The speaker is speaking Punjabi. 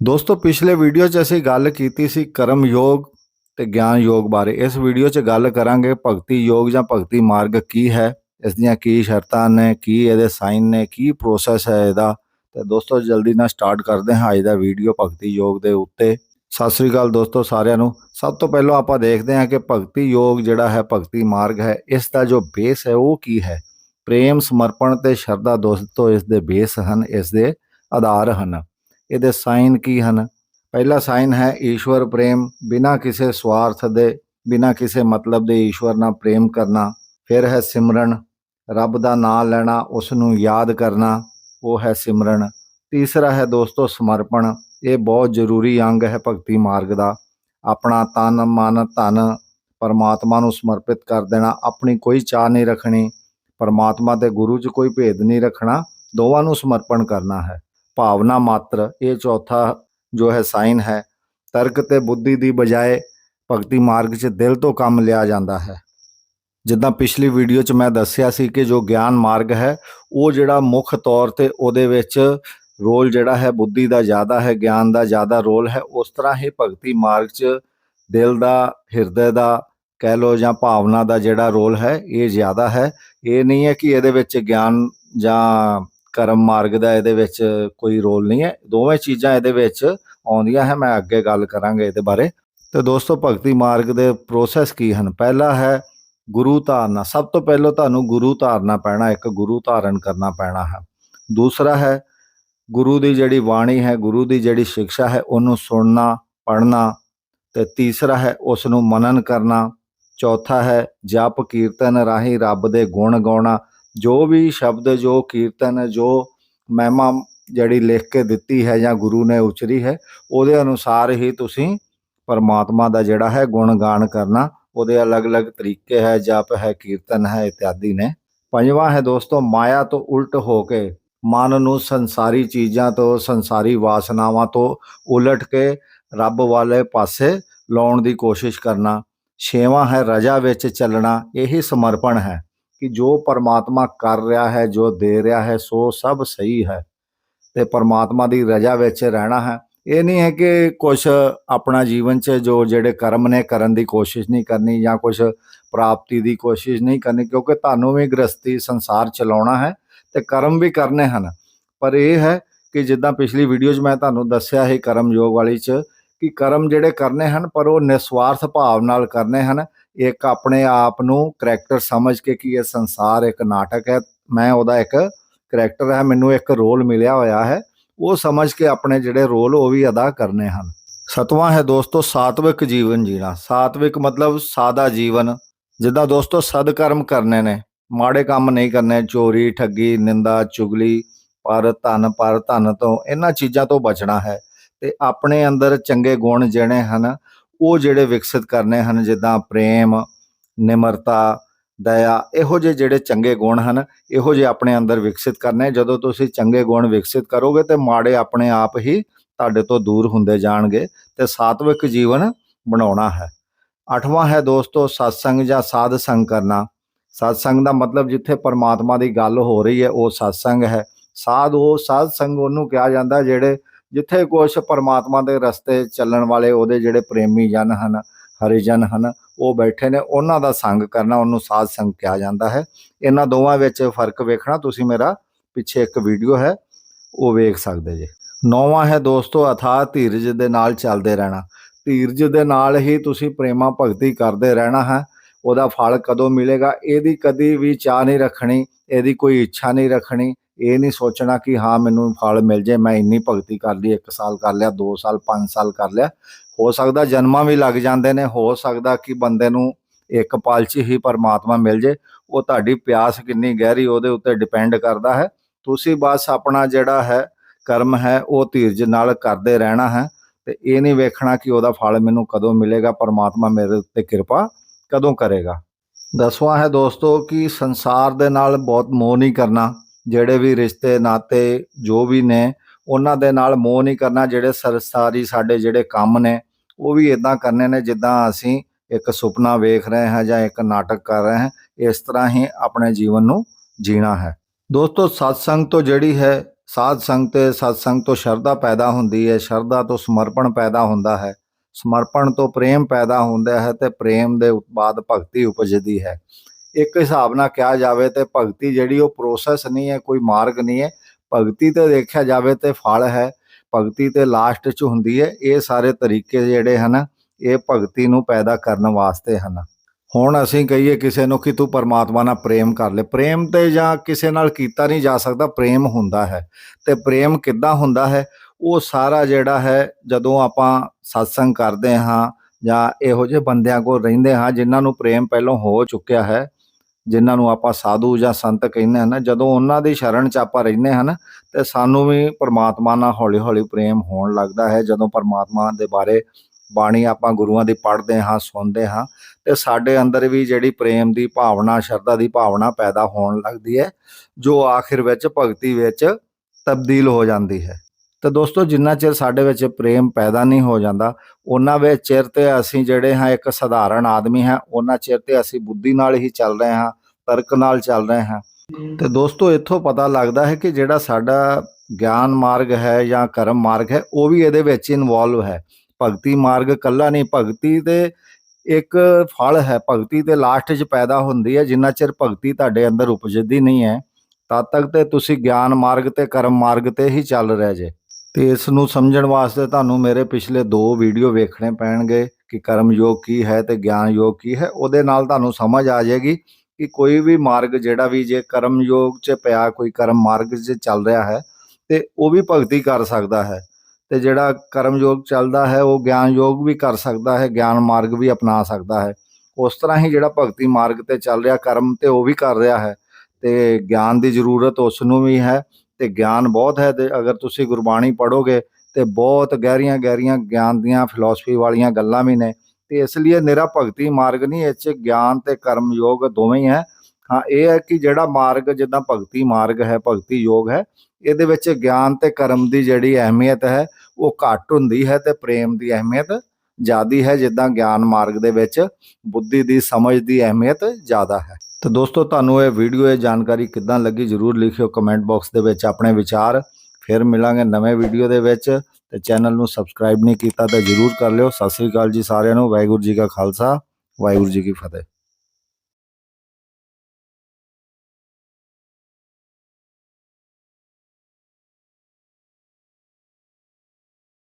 ਦੋਸਤੋ, ਪਿਛਲੇ ਵੀਡੀਓ 'ਚ ਅਸੀਂ ਗੱਲ ਕੀਤੀ ਸੀ ਕਰਮ ਯੋਗ ਤੇ ਗਿਆਨ ਯੋਗ ਬਾਰੇ। ਇਸ ਵੀਡੀਓ 'ਚ ਗੱਲ ਕਰਾਂਗੇ ਭਗਤੀ ਯੋਗ ਜਾਂ ਭਗਤੀ ਮਾਰਗ ਕੀ ਹੈ, ਇਸ ਦੀਆਂ ਕੀ ਸ਼ਰਤਾਂ ਨੇ, ਕੀ ਇਹਦੇ ਸਾਈਨ ਨੇ, ਕੀ ਪ੍ਰੋਸੈਸ ਹੈ ਇਹਦਾ। ਤੇ ਦੋਸਤੋ, ਜਲਦੀ ਨਾਲ ਸਟਾਰਟ ਕਰਦੇ ਹਾਂ ਅੱਜ ਦਾ ਵੀਡੀਓ ਭਗਤੀ ਯੋਗ ਦੇ ਉੱਤੇ। ਸਤਿ ਸ੍ਰੀ ਅਕਾਲ ਦੋਸਤੋ ਸਾਰਿਆਂ ਨੂੰ। ਸਭ ਤੋਂ ਪਹਿਲਾਂ ਆਪਾਂ ਦੇਖਦੇ ਹਾਂ ਕਿ ਭਗਤੀ ਯੋਗ ਜਿਹੜਾ ਹੈ, ਭਗਤੀ ਮਾਰਗ ਹੈ, ਇਸ ਦਾ ਜੋ ਬੇਸ ਹੈ ਉਹ ਕੀ ਹੈ? ਪ੍ਰੇਮ, ਸਮਰਪਣ ਤੇ ਸ਼ਰਧਾ ਦੋਸਤੋ ਇਸ ਦੇ ਬੇਸ ਹਨ, ਇਸ ਦੇ ਆਧਾਰ ਹਨ। ਇਹਦੇ ਸਾਈਨ ਕੀ ਹਨ? ਪਹਿਲਾ ਸਾਈਨ ਹੈ ਈਸ਼ਵਰ ਪ੍ਰੇਮ, ਬਿਨਾਂ ਕਿਸੇ ਸਵਾਰਥ ਦੇ, ਬਿਨਾਂ ਕਿਸੇ ਮਤਲਬ ਦੇ ਈਸ਼ਵਰ ਨਾਲ ਪ੍ਰੇਮ ਕਰਨਾ। ਫਿਰ ਹੈ ਸਿਮਰਨ, ਰੱਬ ਦਾ ਨਾਮ ਲੈਣਾ ਉਸ ਨੂੰ ਯਾਦ ਕਰਨਾ, ਉਹ ਹੈ ਸਿਮਰਨ। ਤੀਸਰਾ ਹੈ ਦੋਸਤੋ ਸਮਰਪਣ, ਇਹ ਬਹੁਤ ਜ਼ਰੂਰੀ ਅੰਗ ਹੈ ਭਗਤੀ ਮਾਰਗ ਦਾ। ਆਪਣਾ ਤਨ, ਮਨ, ਧਨ ਪਰਮਾਤਮਾ ਨੂੰ ਸਮਰਪਿਤ ਕਰ ਦੇਣਾ, ਆਪਣੀ ਕੋਈ ਚਾਹ ਨਹੀਂ ਰੱਖਣੀ, ਪਰਮਾਤਮਾ ਤੇ ਗੁਰੂ 'ਚ ਕੋਈ ਭੇਦ ਨਹੀਂ ਰੱਖਣਾ, ਦੋਵਾਂ ਨੂੰ ਸਮਰਪਣ ਕਰਨਾ ਹੈ। ਭਾਵਨਾ ਮਾਤਰ, ਇਹ ਚੌਥਾ ਜੋ ਹੈ ਸਾਈਨ ਹੈ, ਤਰਕ ਤੇ ਬੁੱਧੀ ਦੀ ਬਜਾਏ ਭਗਤੀ ਮਾਰਗ 'ਚ ਦਿਲ ਤੋਂ ਕੰਮ ਲਿਆ ਜਾਂਦਾ ਹੈ। ਜਿੱਦਾਂ ਪਿਛਲੀ ਵੀਡੀਓ 'ਚ ਮੈਂ ਦੱਸਿਆ ਸੀ ਕਿ ਜੋ ਗਿਆਨ ਮਾਰਗ ਹੈ, ਉਹ ਜਿਹੜਾ ਮੁੱਖ ਤੌਰ ਤੇ ਉਹਦੇ ਵਿੱਚ ਰੋਲ ਜਿਹੜਾ ਹੈ ਬੁੱਧੀ ਦਾ ਜ਼ਿਆਦਾ ਹੈ, ਗਿਆਨ ਦਾ ਜ਼ਿਆਦਾ ਰੋਲ ਹੈ, ਉਸ ਤਰ੍ਹਾਂ ਹੀ ਭਗਤੀ ਮਾਰਗ 'ਚ ਦਿਲ ਦਾ, ਹਿਰਦੇ ਦਾ, ਕਹਿ ਲੋ ਜਾਂ ਭਾਵਨਾ ਦਾ ਜਿਹੜਾ ਰੋਲ ਹੈ, ਇਹ ਜ਼ਿਆਦਾ ਹੈ। ਇਹ ਨਹੀਂ ਹੈ ਕਿ ਇਹਦੇ ਵਿੱਚ ਗਿਆਨ ਜਾਂ ਕਰਮ ਮਾਰਗ ਦਾ ਇਹਦੇ ਵਿੱਚ ਕੋਈ ਰੋਲ ਨਹੀਂ ਹੈ। ਦੋਵੇਂ ਚੀਜ਼ਾਂ ਇਹਦੇ ਵਿੱਚ ਆਉਂਦੀਆਂ ਹੈ, ਮੈਂ ਅੱਗੇ ਗੱਲ ਕਰਾਂਗਾ ਇਹਦੇ ਬਾਰੇ। ਤੇ ਦੋਸਤੋ, ਭਗਤੀ ਮਾਰਗ ਦੇ ਪ੍ਰੋਸੈਸ ਕੀ ਹਨ? ਪਹਿਲਾ ਹੈ ਗੁਰੂ ਧਾਰਨਾ। ਸਭ ਤੋਂ ਪਹਿਲਾਂ ਤੁਹਾਨੂੰ ਗੁਰੂ ਧਾਰਨਾ ਪੈਣਾ, ਇੱਕ ਗੁਰੂ ਧਾਰਨ ਕਰਨਾ ਪੈਣਾ ਹੈ। ਦੂਸਰਾ ਹੈ ਗੁਰੂ ਦੀ ਜਿਹੜੀ ਬਾਣੀ ਹੈ, ਗੁਰੂ ਦੀ ਜਿਹੜੀ ਸਿੱਖਿਆ ਹੈ, ਉਹਨੂੰ ਸੁਣਨਾ, ਪੜ੍ਹਨਾ। ਤੇ ਤੀਸਰਾ ਹੈ ਉਸ ਨੂੰ ਮਨਨ ਕਰਨਾ। ਚੌਥਾ ਹੈ ਜਪ ਕੀਰਤਨ ਰਾਹੀਂ ਰੱਬ ਦੇ ਗੁਣ ਗਾਉਣਾ। ਜੋ ਵੀ ਸ਼ਬਦ, ਜੋ ਕੀਰਤਨ, ਜੋ ਮਹਿਮਾ ਜਿਹੜੀ ਲਿਖ ਕੇ ਦਿੱਤੀ ਹੈ ਜਾਂ ਗੁਰੂ ਨੇ ਉਚਰੀ ਹੈ, ਉਹਦੇ ਅਨੁਸਾਰ ਹੀ ਤੁਸੀਂ ਪਰਮਾਤਮਾ ਦਾ ਜਿਹੜਾ ਹੈ ਗੁਣ ਗਾਨ ਕਰਨਾ, ਉਹਦੇ ਅਲੱਗ-ਅਲੱਗ ਤਰੀਕੇ ਹੈ, ਜਪ ਹੈ, ਕੀਰਤਨ ਹੈ ਇਤਿਆਦੀ ਨੇ। ਪੰਜਵਾਂ ਹੈ ਦੋਸਤੋ, ਮਾਇਆ ਤੋਂ ਉਲਟ ਹੋ ਕੇ ਮਨ ਨੂੰ ਸੰਸਾਰੀ ਚੀਜ਼ਾਂ ਤੋਂ, ਸੰਸਾਰੀ ਵਾਸਨਾਵਾਂ ਤੋਂ ਉਲਟ ਕੇ ਰੱਬ ਵਾਲੇ ਪਾਸੇ ਲਾਉਣ ਦੀ ਕੋਸ਼ਿਸ਼ ਕਰਨਾ। ਛੇਵਾਂ ਹੈ ਰਜਾ ਵਿੱਚ ਚੱਲਣਾ, ਇਹੀ ਸਮਰਪਣ ਹੈ। ਕਿ ਜੋ ਪਰਮਾਤਮਾ ਕਰ ਰਿਹਾ ਹੈ, ਜੋ ਦੇ ਰਿਹਾ ਹੈ, ਸੋ ਸਭ ਸਹੀ ਹੈ। ਤੇ ਪਰਮਾਤਮਾ ਦੀ ਰਜਾ ਵਿੱਚ ਰਹਿਣਾ ਹੈ। ਇਹ ਨਹੀਂ ਹੈ ਕਿ ਕੁਝ ਆਪਣਾ ਜੀਵਨ 'ਚ ਜੋ ਜਿਹੜੇ ਕਰਮ ਨੇ ਕਰਨ ਦੀ ਕੋਸ਼ਿਸ਼ ਨਹੀਂ ਕਰਨੀ ਜਾਂ ਕੁਝ ਪ੍ਰਾਪਤੀ ਦੀ ਕੋਸ਼ਿਸ਼ ਨਹੀਂ ਕਰਨੀ, ਕਿਉਂਕਿ ਤੁਹਾਨੂੰ ਵੀ ਗ੍ਰਸਤੀ ਸੰਸਾਰ ਚਲਾਉਣਾ ਹੈ ਤੇ ਕਰਮ ਵੀ ਕਰਨੇ ਹਨ। ਪਰ ਇਹ ਹੈ ਕਿ ਜਿੱਦਾਂ ਪਿਛਲੀ ਵੀਡੀਓ 'ਚ ਮੈਂ ਤੁਹਾਨੂੰ ਦੱਸਿਆ ਹੈ ਕਰਮ ਯੋਗ ਵਾਲੀ 'ਚ, ਕਿ ਕਰਮ ਜਿਹੜੇ ਕਰਨੇ ਹਨ, ਪਰ ਉਹ ਨਿਸਵਾਰਥ ਭਾਵ ਨਾਲ ਕਰਨੇ ਹਨ ਇੱਕ ਆਪਣੇ ਆਪ ਨੂੰ ਕਰੈਕਟਰ ਸਮਝ ਕੇ ਕਿ ਇਹ ਸੰਸਾਰ ਇੱਕ ਨਾਟਕ ਹੈ, ਮੈਂ ਉਹਦਾ ਇੱਕ ਕਰੈਕਟਰ ਹੈ, ਮੈਨੂੰ ਇੱਕ ਰੋਲ ਮਿਲਿਆ ਹੋਇਆ ਹੈ, ਉਹ ਸਮਝ ਕੇ ਆਪਣੇ ਜਿਹੜੇ ਰੋਲ ਉਹ ਵੀ ਅਦਾ ਕਰਨੇ ਹਨ। ਸਤਵਾਂ ਹੈ ਦੋਸਤੋ ਸਾਤਵਿਕ ਜੀਵਨ ਜੀਣਾ। ਸਾਤਵਿਕ ਮਤਲਬ ਸਾਦਾ ਜੀਵਨ, ਜਿੱਦਾਂ ਦੋਸਤੋ ਸਦਕਰਮ ਕਰਨੇ ਨੇ, ਮਾੜੇ ਕੰਮ ਨਹੀਂ ਕਰਨੇ, ਚੋਰੀ, ਠੱਗੀ, ਨਿੰਦਾ, ਚੁਗਲੀ, ਪਰ ਧਨ ਪਰ ਧਨ ਤੋਂ ਇਹਨਾਂ ਚੀਜ਼ਾਂ ਤੋਂ ਬਚਣਾ ਹੈ। ਤੇ ਆਪਣੇ ਅੰਦਰ ਚੰਗੇ ਗੁਣ ਜਿਹੜੇ ਹਨ ਉਹ ਜਿਹੜੇ ਵਿਕਸਿਤ ਕਰਨੇ ਹਨ, ਜਿੱਦਾਂ ਪ੍ਰੇਮ, ਨਿਮਰਤਾ, ਦਇਆ, ਇਹੋ ਜਿਹੇ ਜਿਹੜੇ ਚੰਗੇ ਗੁਣ ਹਨ, ਇਹੋ ਜਿਹੇ ਆਪਣੇ ਅੰਦਰ ਵਿਕਸਿਤ ਕਰਨੇ। ਜਦੋਂ ਤੁਸੀਂ ਚੰਗੇ ਗੁਣ ਵਿਕਸਿਤ ਕਰੋਗੇ ਤੇ ਮਾੜੇ ਆਪਣੇ ਆਪ ਹੀ ਤੁਹਾਡੇ ਤੋਂ ਦੂਰ ਹੁੰਦੇ ਜਾਣਗੇ ਤੇ ਸਾਤਵਿਕ ਜੀਵਨ ਬਣਾਉਣਾ ਹੈ। ਅੱਠਵਾਂ ਹੈ ਦੋਸਤੋ ਸਤਸੰਗ ਜਾਂ ਸਾਧ ਸੰਗ ਕਰਨਾ। ਸਤਸੰਗ ਦਾ ਮਤਲਬ ਜਿੱਥੇ ਪਰਮਾਤਮਾ ਦੀ ਗੱਲ ਹੋ ਰਹੀ ਹੈ, ਉਹ ਸਤਸੰਗ ਹੈ। ਸਾਧ, ਉਹ ਸਾਧ ਸੰਗ ਉਹਨੂੰ ਕਿਹਾ ਜਾਂਦਾ, ਜਿਹੜੇ ਜਿੱਥੇ ਕੁਛ ਪਰਮਾਤਮਾ ਦੇ ਰਸਤੇ ਚੱਲਣ ਵਾਲੇ ਉਹਦੇ ਜਿਹੜੇ ਪ੍ਰੇਮੀ ਜਨ ਹਨ ਹਰਿਜਨ ਹਨ, ਉਹ ਬੈਠੇ ਨੇ, ਉਹਨਾਂ ਦਾ ਸੰਗ ਕਰਨਾ, ਉਹਨੂੰ ਸਾਧ ਸੰਗ ਕਿਹਾ ਜਾਂਦਾ ਹੈ। ਇਹਨਾਂ ਦੋਵਾਂ ਵਿੱਚ ਫ਼ਰਕ ਵੇਖਣਾ, ਤੁਸੀਂ ਮੇਰਾ ਪਿੱਛੇ ਇੱਕ ਵੀਡੀਓ ਹੈ, ਉਹ ਵੇਖ ਸਕਦੇ ਜੇ। ਨੌਵਾਂ ਹੈ ਦੋਸਤੋ ਅਥਾਹ ਧੀਰਜ ਦੇ ਨਾਲ ਚੱਲਦੇ ਰਹਿਣਾ। ਧੀਰਜ ਦੇ ਨਾਲ ਹੀ ਤੁਸੀਂ ਪ੍ਰੇਮਾ ਭਗਤੀ ਕਰਦੇ ਰਹਿਣਾ ਹੈ। ਉਹਦਾ ਫਲ ਕਦੋਂ ਮਿਲੇਗਾ? ਇਹਦੀ ਕਦੀ ਵੀ ਚਾਹ ਨਹੀਂ ਰੱਖਣੀ, ਇਹਦੀ ਕੋਈ ਇੱਛਾ ਨਹੀਂ ਰੱਖਣੀ। ਇਹ ਨਹੀਂ ਸੋਚਣਾ ਕਿ ਹਾਂ ਮੈਨੂੰ ਫਲ ਮਿਲ ਜੇ, ਮੈਂ ਇੰਨੀ ਭਗਤੀ ਕਰ ਲਈ 1 ਸਾਲ ਕਰ ਲਿਆ 2 ਸਾਲ 5 ਸਾਲ ਕਰ ਲਿਆ। ਹੋ ਸਕਦਾ ਜਨਮਾਂ ਵੀ ਲੱਗ ਜਾਂਦੇ ਨੇ, ਹੋ ਸਕਦਾ ਕਿ ਬੰਦੇ ਨੂੰ ਇੱਕ ਪਲ 'ਚ ਹੀ ਪਰਮਾਤਮਾ ਮਿਲ ਜੇ। ਉਹ ਤੁਹਾਡੀ ਪਿਆਸ ਕਿੰਨੀ ਗਹਿਰੀ, ਉਹਦੇ ਉੱਤੇ ਡਿਪੈਂਡ ਕਰਦਾ ਹੈ। ਤੁਸੀਂ ਬਸ ਆਪਣਾ ਜਿਹੜਾ ਹੈ, ਕਰਮ ਹੈ, ਉਹ ਧੀਰਜ ਨਾਲ ਕਰਦੇ ਰਹਿਣਾ ਹੈ। ਤੇ ਇਹ ਨਹੀਂ ਵੇਖਣਾ ਕਿ ਉਹਦਾ ਫਲ ਮੈਨੂੰ ਕਦੋਂ ਮਿਲੇਗਾ, ਪਰਮਾਤਮਾ ਮੇਰੇ ਉੱਤੇ ਕਿਰਪਾ ਕਦੋਂ ਕਰੇਗਾ। ਦਸਵਾਂ ਹੈ ਦੋਸਤੋ ਕਿ ਸੰਸਾਰ ਦੇ ਨਾਲ ਬਹੁਤ ਮੋਹ ਨਹੀਂ ਕਰਨਾ। ਜਿਹੜੇ ਵੀ ਰਿਸ਼ਤੇ, ਨਾਤੇ ਜੋ ਵੀ ਨੇ, ਉਹਨਾਂ ਦੇ ਨਾਲ ਮੋਹ ਨਹੀਂ ਕਰਨਾ, ਜਿਹੜੇ ਸਰਸਾਰੀ ਸਾਡੇ ਜਿਹੜੇ ਕੰਮ ਨੇ, ਉਹ ਵੀ ਇਦਾਂ ਕਰਨੇ ਨੇ ਜਿੱਦਾਂ ਅਸੀਂ ਇੱਕ ਸੁਪਨਾ ਵੇਖ ਰਹੇ ਹਾਂ ਜਾਂ ਇੱਕ ਨਾਟਕ ਕਰ ਰਹੇ ਹਾਂ, ਇਸ ਤਰ੍ਹਾਂ ਹੀ ਆਪਣੇ ਜੀਵਨ ਨੂੰ ਜੀਣਾ ਹੈ। ਦੋਸਤੋ ਸਤਸੰਗ ਤੋਂ ਜਿਹੜੀ ਹੈ ਸਾਧ ਸੰਗ ਤੇ ਸਤਸੰਗ ਤੋਂ ਸ਼ਰਧਾ ਪੈਦਾ ਹੁੰਦੀ ਹੈ, ਸ਼ਰਧਾ ਤੋਂ ਸਮਰਪਣ ਪੈਦਾ ਹੁੰਦਾ ਹੈ, ਸਮਰਪਣ ਤੋਂ ਪ੍ਰੇਮ ਪੈਦਾ ਹੁੰਦਾ ਹੈ ਤੇ ਪ੍ਰੇਮ ਦੇ ਬਾਅਦ ਭਗਤੀ ਉਪਜਦੀ ਹੈ। ਇੱਕ ਹਿਸਾਬ ਨਾਲ ਕਿਹਾ ਜਾਵੇ ਤੇ ਭਗਤੀ ਜਿਹੜੀ ਉਹ ਪ੍ਰੋਸੈਸ ਨਹੀਂ ਹੈ, ਕੋਈ ਮਾਰਗ ਨਹੀਂ ਹੈ। ਭਗਤੀ ਤੇ ਦੇਖਿਆ ਜਾਵੇ ਤੇ ਫਲ ਹੈ। ਭਗਤੀ ਤੇ ਲਾਸਟ 'ਚ ਹੁੰਦੀ ਹੈ। ਇਹ ਸਾਰੇ ਤਰੀਕੇ ਜਿਹੜੇ ਹਨ, ਇਹ ਭਗਤੀ ਨੂੰ ਪੈਦਾ ਕਰਨ ਵਾਸਤੇ ਹਨ। ਹੁਣ ਅਸੀਂ ਕਹੀਏ ਕਿਸੇ ਨੂੰ ਕਿ ਤੂੰ ਪਰਮਾਤਮਾ ਨਾਲ ਪ੍ਰੇਮ ਕਰ ਲੈ। ਪ੍ਰੇਮ ਤੇ ਜਾਂ ਕਿਸੇ ਨਾਲ ਕੀਤਾ ਨਹੀਂ ਜਾ ਸਕਦਾ, ਪ੍ਰੇਮ ਹੁੰਦਾ ਹੈ। ਤੇ ਪ੍ਰੇਮ ਕਿੱਦਾਂ ਹੁੰਦਾ ਹੈ? ਉਹ ਸਾਰਾ ਜਿਹੜਾ ਹੈ, ਜਦੋਂ ਆਪਾਂ satsang ਕਰਦੇ ਹਾਂ ਜਾਂ ਇਹੋ ਜਿਹੇ ਬੰਦਿਆਂ ਕੋਲ ਰਹਿੰਦੇ ਹਾਂ, ਜਿਨ੍ਹਾਂ ਨੂੰ ਪ੍ਰੇਮ ਪਹਿਲਾਂ ਹੋ ਚੁੱਕਿਆ ਹੈ ਜਿਨ੍ਹਾਂ ਨੂੰ ਆਪਾਂ ਸਾਧੂ ਜਾਂ ਸੰਤ ਕਹਿੰਦੇ ਹਨ ਜਦੋਂ ਉਹਨਾਂ ਦੀ ਸ਼ਰਨ ਚ ਆਪਾਂ ਰਹਿੰਦੇ ਹਨ ਤੇ ਸਾਨੂੰ ਵੀ ਪਰਮਾਤਮਾ ਨਾਲ ਹੌਲੀ-ਹੌਲੀ ਪ੍ਰੇਮ ਹੋਣ ਲੱਗਦਾ ਹੈ। ਜਦੋਂ ਪਰਮਾਤਮਾ ਦੇ ਬਾਰੇ ਬਾਣੀ ਆਪਾਂ ਗੁਰੂਆਂ ਦੀ ਪੜ੍ਹਦੇ ਹਾਂ, ਸੁਣਦੇ ਹਾਂ, ਤੇ ਸਾਡੇ ਅੰਦਰ ਵੀ ਜਿਹੜੀ ਪ੍ਰੇਮ ਦੀ ਭਾਵਨਾ, ਸ਼ਰਧਾ ਦੀ ਭਾਵਨਾ ਪੈਦਾ ਹੋਣ ਲੱਗਦੀ ਹੈ, ਜੋ ਆਖਿਰ ਵਿੱਚ, ਭਗਤੀ ਵਿੱਚ ਤਬਦੀਲ ਹੋ ਜਾਂਦੀ ਹੈ। ਤੇ ਦੋਸਤੋ, ਜਿੰਨਾ ਚਿਰ ਸਾਡੇ ਵਿੱਚ ਪ੍ਰੇਮ ਪੈਦਾ ਨਹੀਂ ਹੋ ਜਾਂਦਾ, ਉਹਨਾਂ ਵਿੱਚ ਚਿਰ ਤੇ ਅਸੀਂ ਜਿਹੜੇ ਹਾਂ ਇੱਕ ਸਧਾਰਨ ਆਦਮੀ ਹਾਂ, ਉਹਨਾਂ ਚਿਰ ਤੇ ਅਸੀਂ ਬੁੱਧੀ ਨਾਲ ਹੀ ਚੱਲ ਰਹੇ ਹਾਂ, ਤਰਕ ਨਾਲ ਚੱਲ ਰਹੇ ਹਾਂ। ਤੇ ਦੋਸਤੋ, ਇੱਥੋਂ ਪਤਾ ਲੱਗਦਾ ਹੈ ਕਿ ਜਿਹੜਾ ਸਾਡਾ ਗਿਆਨ ਮਾਰਗ ਹੈ ਜਾਂ ਕਰਮ ਮਾਰਗ ਹੈ, ਉਹ ਵੀ ਇਹਦੇ ਵਿੱਚ ਇਨਵੋਲਵ ਹੈ। ਭਗਤੀ ਮਾਰਗ ਕੱਲਾ ਨਹੀਂ, ਭਗਤੀ ਤੇ ਇੱਕ ਫਲ ਹੈ, ਭਗਤੀ ਤੇ ਲਾਸਟ 'ਚ ਪੈਦਾ ਹੁੰਦੀ ਹੈ, ਜਿੰਨਾ ਚਿਰ ਭਗਤੀ ਤੁਹਾਡੇ ਅੰਦਰ ਉਪਜਦੀ ਨਹੀਂ ਹੈ, ਤਦ ਤੱਕ ਤੇ ਤੁਸੀਂ ਗਿਆਨ ਮਾਰਗ ਤੇ ਕਰਮ ਮਾਰਗ ਤੇ ਹੀ ਚੱਲ ਰਹੇ ਜੇ। ਤੇ ਇਸ ਨੂੰ ਸਮਝਣ ਵਾਸਤੇ ਤੁਹਾਨੂੰ ਮੇਰੇ ਪਿਛਲੇ ਦੋ ਵੀਡੀਓ ਵੇਖਣੇ ਪੈਣਗੇ ਕਿ ਕਰਮ ਯੋਗ ਕੀ ਹੈ ਤੇ ਗਿਆਨ ਯੋਗ ਕੀ ਹੈ। ਉਹਦੇ ਨਾਲ ਤੁਹਾਨੂੰ ਸਮਝ ਆ ਜਾਏਗੀ ਕਿ ਕੋਈ ਵੀ ਮਾਰਗ ਜਿਹੜਾ ਵੀ ਜੇ ਕਰਮ ਯੋਗ 'ਚ ਪਿਆ, ਕੋਈ ਕਰਮ ਮਾਰਗ 'ਚ ਚੱਲ ਰਿਹਾ ਹੈ ਤੇ ਉਹ ਵੀ ਭਗਤੀ ਕਰ ਸਕਦਾ ਹੈ ਤੇ ਜਿਹੜਾ ਕਰਮ ਯੋਗ ਚੱਲਦਾ ਹੈ, ਉਹ ਗਿਆਨ ਯੋਗ ਵੀ ਕਰ ਸਕਦਾ ਹੈ, ਗਿਆਨ ਮਾਰਗ ਵੀ ਅਪਣਾ ਸਕਦਾ ਹੈ। ਉਸ ਤਰ੍ਹਾਂ ਹੀ ਜਿਹੜਾ ਭਗਤੀ ਮਾਰਗ ਤੇ ਚੱਲ ਰਿਹਾ, ਕਰਮ ਤੇ ਉਹ ਵੀ ਕਰ ਰਿਹਾ ਹੈ ਤੇ ਗਿਆਨ ਦੀ ਜ਼ਰੂਰਤ ਉਸ ਨੂੰ ਵੀ ਹੈ ਤੇ ਗਿਆਨ ਬਹੁਤ ਹੈ ਤੇ ਅਗਰ ਤੁਸੀਂ ਗੁਰਬਾਣੀ ਪੜੋਗੇ ਤੇ ਬਹੁਤ ਗਹਿਰੀਆਂ ਗਹਿਰੀਆਂ ਗਿਆਨ ਦੀਆਂ ਫਿਲਾਸਫੀ ਵਾਲੀਆਂ ਗੱਲਾਂ ਵੀ ਨੇ ਤੇ ਇਸ ਲਈ ਇਹ ਨਿਰਾ ਭਗਤੀ ਮਾਰਗ ਨਹੀਂ, ਇਹ 'ਚ ਗਿਆਨ ਤੇ ਕਰਮ ਯੋਗ ਦੋਵੇਂ ਹੀ ਹੈ। ਹਾਂ, ਇਹ ਹੈ ਕਿ ਜਿਹੜਾ ਮਾਰਗ ਜਿੱਦਾਂ ਭਗਤੀ ਮਾਰਗ ਹੈ, ਭਗਤੀ ਯੋਗ ਹੈ, ਇਹਦੇ ਵਿੱਚ ਗਿਆਨ ਤੇ ਕਰਮ ਦੀ ਜਿਹੜੀ ਅਹਿਮੀਅਤ ਹੈ, ਉਹ ਘੱਟ ਹੁੰਦੀ ਹੈ ਤੇ ਪ੍ਰੇਮ ਦੀ ਅਹਿਮੀਅਤ ਜ਼ਿਆਦੀ ਹੈ, ਜਿੱਦਾਂ ਗਿਆਨ ਮਾਰਗ ਦੇ ਵਿੱਚ ਬੁੱਧੀ ਦੀ ਸਮਝ ਦੀ ਅਹਿਮੀਅਤ ਜ਼ਿਆਦਾ ਹੈ। ਤੇ ਦੋਸਤੋ, ਤੁਹਾਨੂੰ ਇਹ ਵੀਡੀਓ ਇਹ ਜਾਣਕਾਰੀ ਕਿੱਦਾਂ ਲੱਗੀ ਜਰੂਰ ਲਿਖਿਓ ਕਮੈਂਟ ਬਾਕਸ ਦੇ ਵਿੱਚ ਆਪਣੇ ਵਿਚਾਰ। ਫਿਰ ਮਿਲਾਂਗੇ ਨਵੇਂ ਵੀਡੀਓ ਦੇ ਵਿੱਚ ਤੇ ਚੈਨਲ ਨੂੰ ਸਬਸਕ੍ਰਾਈਬ ਨਹੀਂ ਕੀਤਾ ਤਾਂ ਜਰੂਰ ਕਰ ਲਿਓ। ਸਤਿ ਸ੍ਰੀ ਅਕਾਲ ਜੀ ਸਾਰਿਆਂ ਨੂੰ। ਵਾਹਿਗੁਰੂ ਜੀ ਕਾ ਖਾਲਸਾ, ਵਾਹਿਗੁਰੂ ਜੀ ਕੀ ਫਤਿਹ।